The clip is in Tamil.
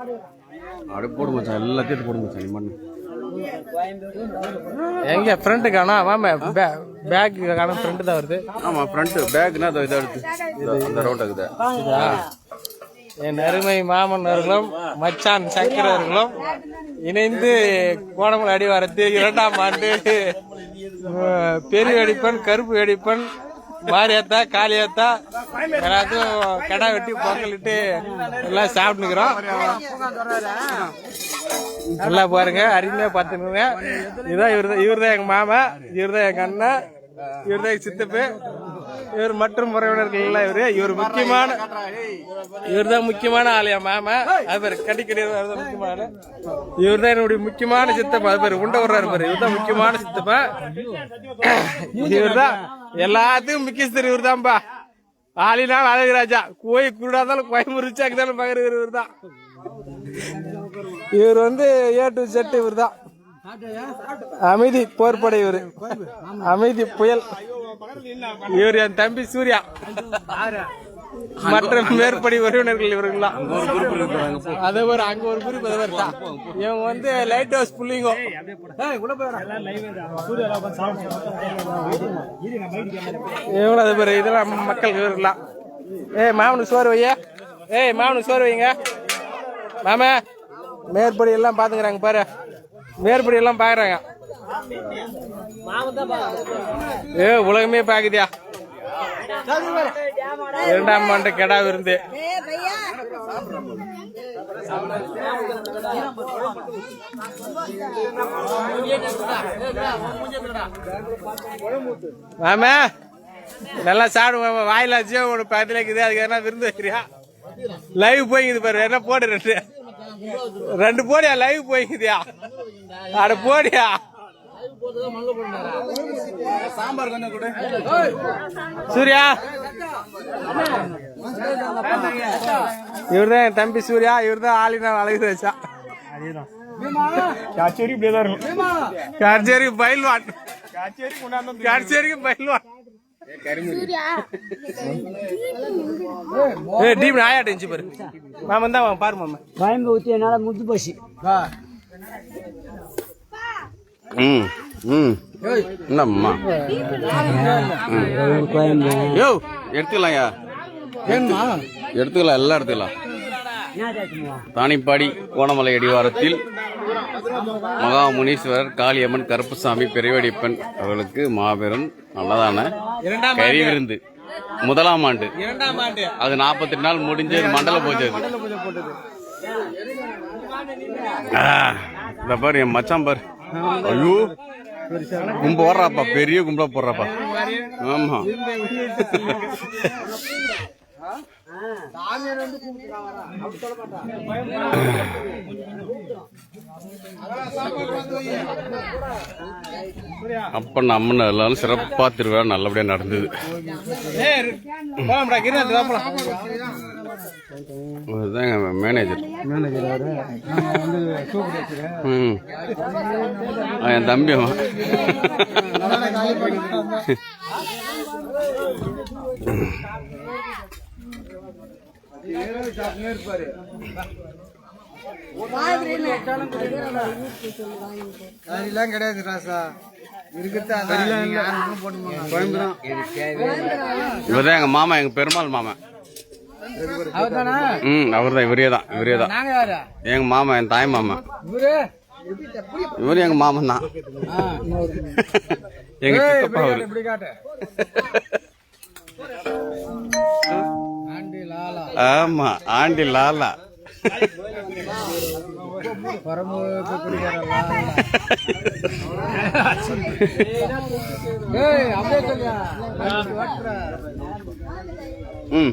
அப்படியே போடு மச்சான் எல்லாத்தையும் போடு மச்சான் நீ மண்ணு. எங்க ஃப்ரெண்டு காணோம் வாம பேக் காணோம் ஃப்ரெண்டு தான் வருது. ஆமா ஃப்ரண்ட் பேக்னா அதை இதை எடுத்து. இதோ அந்த ரோட் இருக்குது என் அருமை மாமன் அவர்களும் மச்சான் சங்கர் அவர்களும் இணைந்து கோணமலை அடிவாரத்து இரண்டாம் ஆண்டு பெரிய வெடிப்பன் கருப்பு வெடிப்பன் மாரியாத்தா காளியாத்தா எல்லாத்தையும் கடை வெட்டி பொங்கலிட்டு எல்லாம் சாப்பிட்டுக்கிறோம். நல்லா பாருங்க அருமையாக பார்த்துக்கோங்க. இதுதான் இவர் தான் இவர் தான் எங்க மாமா இவர் தான் எங்க அண்ணன் இவர் தான் எங்க சித்தப்பு. இவர் மற்றும் உறவினர்கள் எல்லாம் இவரு. இவர் முக்கியமான இவர் தான் முக்கியமான ஆலயா மாமா? அது பேர் கடிக்கடி முக்கியமான இவர் தான் என்னுடைய முக்கியமான சித்தப்பா. அது பேர் உண்ட விடுறாரு பாரு. இவர் தான் முக்கியமான சித்தப்பா. இவர் தான் எல்லாத்துக்கும் முக்கியஸ்தர் இவர் தான்ப்பா ஆளினால் அழகுராஜா கோயில் குருடாதாலும் இருந்தாலும் கோயம்புரிச்சாக்கு தானே பகர் இவர் தான் இவர் வந்து ஏ டு செட் இவர் தான் அமைதி போர்ப்படை இவர். அமைதி புயல். இவர் என் தம்பி சூர்யா. மற்ற மேற்படி உறவினர்கள் இவர்கள்லாம். அது ஒரு அங்க ஒரு குறிப்பு அது ஒரு தான். இவங்க வந்து லைட் ஹவுஸ் புள்ளிங்கோ. இவங்களும் அது பேர் இதெல்லாம் மக்கள் இவர்கள்லாம். ஏய் மாமனுக்கு சோறு வையா. ஏய் மாமனுக்கு சோறு வைங்க. மாமா மேற்படி எல்லாம் பாத்துக்கிறாங்க பாரு. மேற்படி எல்லாம் பாக்குறாங்க. ஏ உலகமே பாக்குதியா? இரண்டாம் ஆண்டு கெடா விருந்து. மாமா நல்லா சாப்பிடுவோம் வாயில வச்சு ஒரு பக்கத்துல இருக்குது. அதுக்கு என்ன விருந்து வைக்கிறியா? லைவ் போய்க்குது பாரு. என்ன போடு ரெண்டு. ரெண்டு போடியா? லைவ் போய்க்குதியா? அட போடியா? சாம்பார் கொஞ்சம் கூட. சூர்யா. இவர்தான் என் தம்பி சூர்யா. இவர்தான் ஆளினால் அழகு வச்சா காச்சேரி பயில்வான் காச்சேரிக்கு பயில்வான் ஏ டீம் ஆயாட்டு இருந்துச்சு பாரு. மாமன் தான் பாரு மாமா பயம்பு ஊற்றி என்னால் முத்து போச்சு. ம் ம். என்னம்மா? யோ எடுத்துக்கலாம்யா எடுத்துக்கலாம் எல்லாம் எடுத்துக்கலாம். தானிப்பாடி கோணமலை அடிவாரத்தில் மகா முனீஸ்வரர் காளியம்மன் கருப்புசாமி பெரியவடிப்பன் அவர்களுக்கு மாபெரும் நல்லதான கறி விருந்து. முதலாம் ஆண்டு. இரண்டாம் ஆண்டு. அது நாற்பத்தி நாள் முடிஞ்சு மண்டல பூஜை இந்த பாரு என் மச்சான் பாரு. ஐயோ. கும்ப போடுறாப்பா பெரிய கும்பலா போடுறாப்பா. ஆமா. அப்ப நம்ம எல்லாரும் சிறப்பா திருவிழா நல்லபடியா நடந்தது. எங்க மேனேஜர் ம். ஆ, என் தம்பி அதெல்லாம் கிடையாது ராசா. இருக்கிறது எங்க மாமா எங்க பெருமாள் மாமா. ம் அவர் தான் இவரே தான் இவரே தான் எங்க மாமா என் தாய் மாமா. இவரு? எங்க மாமன் தான். எங்க சித்தப்பா அவரு. ஆண்டி லாலா. ஆமா ஆண்டி ம்.